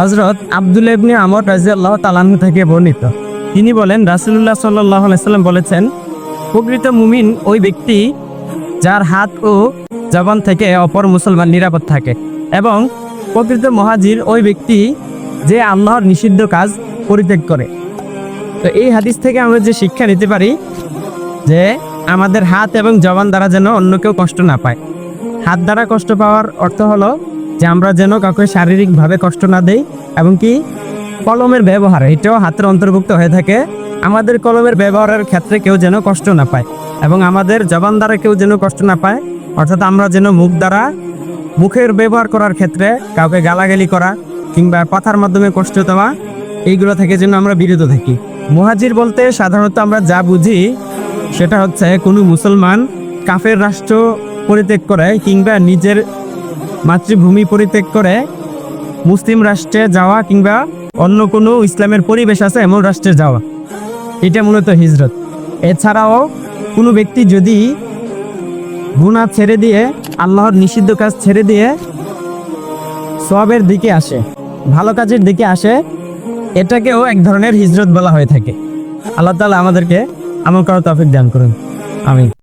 হজরত আব্দুল ইবনে আমর রাজিয়াল্লাহ তালাহু থেকে বর্ণিত। তিনি বলেন, রাসুলুল্লাহ সাল্লাহ সাল্লাম বলেছেন, প্রকৃত মুমিন ওই ব্যক্তি যার হাত ও জবান থেকে অপর মুসলমান নিরাপদ থাকে এবং প্রকৃত মহাজির ওই ব্যক্তি যে আল্লাহর নিষিদ্ধ কাজ পরিত্যাগ করে। তো এই হাদিস থেকে আমরা যে শিক্ষা নিতে পারি যে আমাদের হাত এবং জবান দ্বারা যেন অন্য কেউ কষ্ট না পায়। হাত দ্বারা কষ্ট পাওয়ার অর্থ হলো যে আমরা যেন কাউকে শারীরিকভাবে কষ্ট না দেই এবং কি কলমের ব্যবহার, এটাও হাতের অন্তর্ভুক্ত হয়ে থাকে। আমাদের কলমের ব্যবহারের ক্ষেত্রে কেউ যেন কষ্ট না পায় এবং আমাদের জবান দ্বারা কেউ যেন কষ্ট না পায়। অর্থাৎ আমরা যেন মুখ দ্বারা মুখের ব্যবহার করার ক্ষেত্রে কাউকে গালাগালি করা কিংবা কথার মাধ্যমে কষ্ট দেওয়া, এইগুলো থেকে যেন আমরা বিরত থাকি। মুহাজির বলতে সাধারণত আমরা যা বুঝি সেটা হচ্ছে কোনো মুসলমান কাফের রাষ্ট্র পরিত্যাগ করে কিংবা নিজের মাতৃভূমি পরিত্যাগ করে মুসলিম রাষ্ট্রে যাওয়া কিংবা অন্য কোনো ইসলামের পরিবেশ আছে, এমন রাষ্ট্রে যাওয়া। এটা মূলত হিজরত। এছাড়াও কোনো ব্যক্তি যদি গুণা ছেড়ে দিয়ে, আল্লাহর নিষিদ্ধ কাজ ছেড়ে দিয়ে সবের দিকে আসে, ভালো কাজের দিকে আসে, এটাকেও এক ধরনের হিজরত বলা হয়ে থাকে। আল্লাহ তালা আমাদেরকে আমল করার তফিক দান করুন। আমি